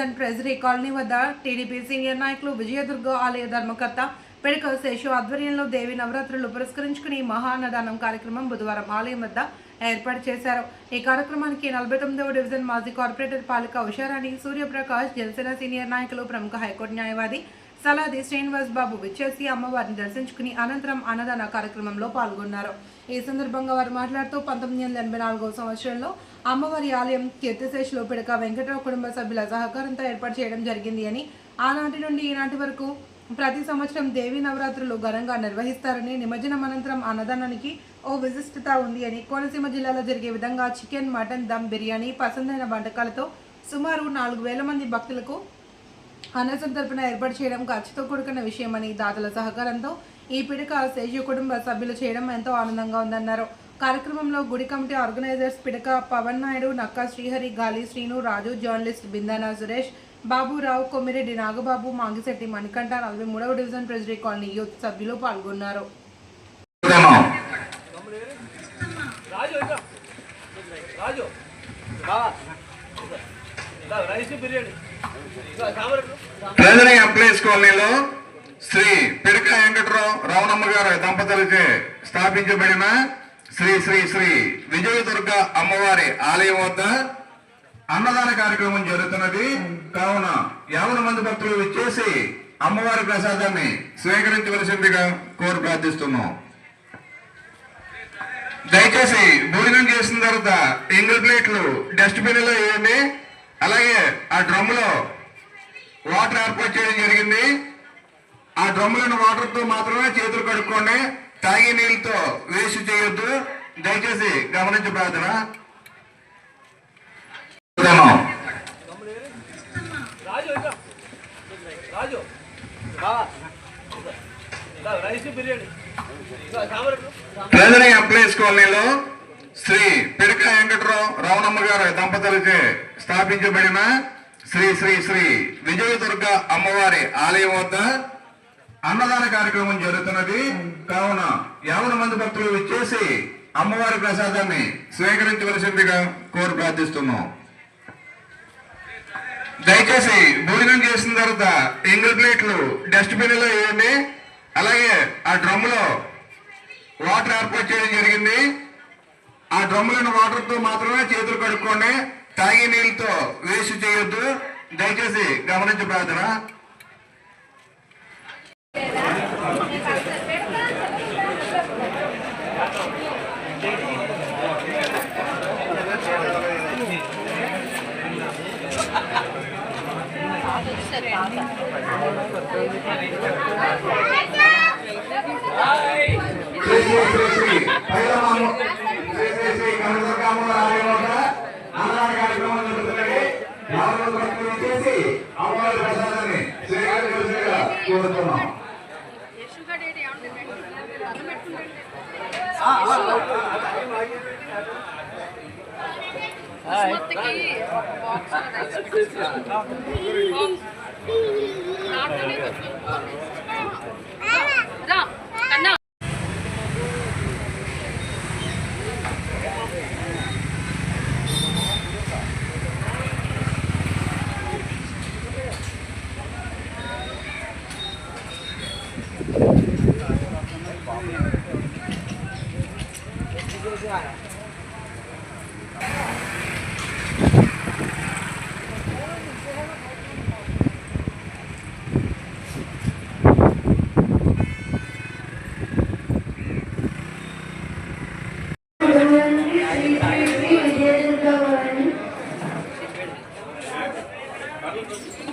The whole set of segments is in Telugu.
కాకినాడ నలభై డివిజన్ ట్రెజరీ కాలనీ వద్ద టీడీపీ సీనియర్ నాయకులు విజయదుర్గ ఆలయ ధర్మకర్త పెడక శేషు ఆధ్వర్యంలో దేవి నవరాత్రులు పురస్కరించుకుని మహాన్నదానం కార్యక్రమం బుధవారం ఆలయం వద్ద ఏర్పాటు చేశారు. ఈ కార్యక్రమానికి నలభై తొమ్మిదవ డివిజన్ మాజీ కార్పొరేటర్ పాలిక ఉషారాణి సూర్యప్రకాష్ జనసేన సీనియర్ నాయకులు ప్రముఖ హైకోర్టు న్యాయవాది సలాది శ్రీనివాస్ బాబు విచ్చేసి అమ్మవారిని దర్శించుకుని అనంతరం అన్నదాన కార్యక్రమంలో పాల్గొన్నారు. ఈ సందర్భంగా వారు మాట్లాడుతూ పంతొమ్మిది వందల ఎనభై నాలుగవ సంవత్సరంలో అమ్మవారి ఆలయం కీర్తిశేషులు పిడక వెంకటరావు కుటుంబ సభ్యుల సహకారంతో ఏర్పాటు చేయడం జరిగింది అని ఆనాటి నుండి ఈనాటి వరకు ప్రతి సంవత్సరం దేవీ నవరాత్రులు ఘనంగా నిర్వహిస్తారని నిమజ్జనం అనంతరం అన్నదానానికి ఓ విశిష్టత ఉంది అని కోనసీమ జిల్లాలో జరిగే విధంగా చికెన్ మటన్ దమ్ బిర్యానీ పసందైన వంటకాలతో సుమారు నాలుగు వేల మంది భక్తులకు హనసం తరపున ఏర్పాటు చేయడం ఖర్చుతో కూడుకున్న విషయమని దాతల సహకారంతో ఈ పిడక సేజు కుటుంబ సభ్యులు చేయడం ఎంతో ఆనందంగా ఉందన్నారు. కార్యక్రమంలో గుడి committee organisers Pidaka Pavan Naidu Nakka Srihari Gali Srinu Raju journalist Bindana Suresh Baburao Kommireddy Nagababu Mangisetti Manikanta నలభై మూడవ డివిజన్ ట్రెజరీ కాలనీ యూత్ సభ్యులు పాల్గొన్నారు. Raju Raju rice biryani. Treasury employees కాలనీలో శ్రీ పిడక వెంకటరావు రావణమ్మ గారు దంపతులచే స్థాపించబడిన శ్రీ శ్రీ శ్రీ విజయదుర్గ అమ్మవారి ఆలయం వద్ద అన్నదాన కార్యక్రమం జరుగుతున్నది. కావున యావన మంది భక్తులు విచ్చేసి అమ్మవారి ప్రసాదాన్ని స్వీకరించవలసిందిగా కోరు ప్రార్థిస్తున్నాం. దయచేసి భోజనం చేసిన తర్వాత ఎంగిల్ ప్లేట్లు డస్ట్బిన్లో వేయండి. అలాగే ఆ డ్రమ్లో వాటర్ ఏర్పాటు చేయడం జరిగింది. ఆ డ్రమ్ములను వాటర్తో మాత్రమే చేతులు కడుక్కోండి. తాగే నీళ్ళతో వేస్ట్ చేయొద్దు. దయచేసి గమనించి ప్రార్థన. ట్రెజరీ ఎంప్లాయీస్ కాలనీలో శ్రీ పిడక వెంకటరావు రావణమ్మ గారు దంపతులచే స్థాపించబడిన శ్రీ శ్రీ శ్రీ విజయదుర్గ అమ్మవారి ఆలయం వద్ద అన్నదాన కార్యక్రమం జరుగుతున్నది. కావున యావన మంది భక్తులు విచ్చేసి అమ్మవారి ప్రసాదాన్ని స్వీకరించవలసిందిగా కోరు ప్రార్థిస్తున్నాం. దయచేసి భోజనం చేసిన తర్వాత ఎంగిల్ ప్లేట్లు డస్ట్బిన్లో వేయండి. అలాగే ఆ డ్రమ్లో వాటర్ ఏర్పాటు చేయడం జరిగింది. డ్రమ్ములను వాటర్తో మాత్రమే చేతులు కడుక్కోండి. తాగే నీళ్ళతో వేస్ట్ చేయొద్దు. దయచేసి గమనించి ప్రార్థన. శ్రీ శ్రీ శ్రీ శ్రీ పైలమాము శ్రీ శ్రీ శ్రీ కనకదుర్గ అమ్మవారి ఆలయం వద్ద అన్నదాన కార్యక్రమం జరుగుతున్నది యావన భక్తులు చేసి అమ్మవారి ప్రసాదాన్ని స్వీకరించవలసిందిగా కోరుతున్నాం రా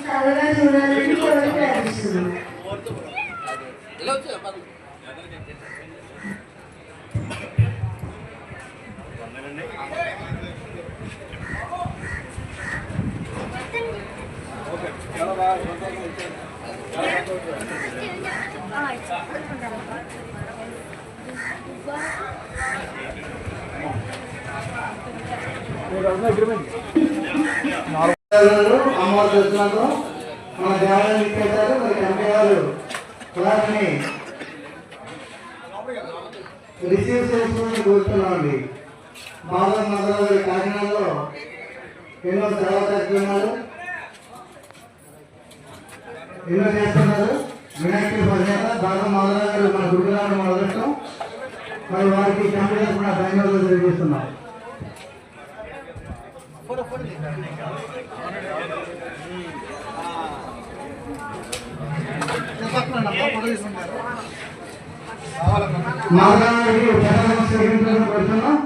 చల్లగా చూడాలని కోరి అమ్మవారు దర్శనాలు మన దేవాలయం ఇచ్చేసారు మరి ఎంపీ గారు క్లాస్ని రిసీవ్ చేసుకోమని కోరుతున్నామండి బాధ నగరాలు కాకినాడలో ఎన్నో సేవా కార్యక్రమాలు ఎన్నో చేస్తున్నారు? వినాయకుడి పరిచేత బాగా మాధవ మన గురుగారు మొదలెట్టడం మరి వారికి కమిటీ కూడా ధన్యవాదాలు తెలియజేస్తున్నాం మాధవ ప్రధాన స్వీకరించడం కోరుతున్నాం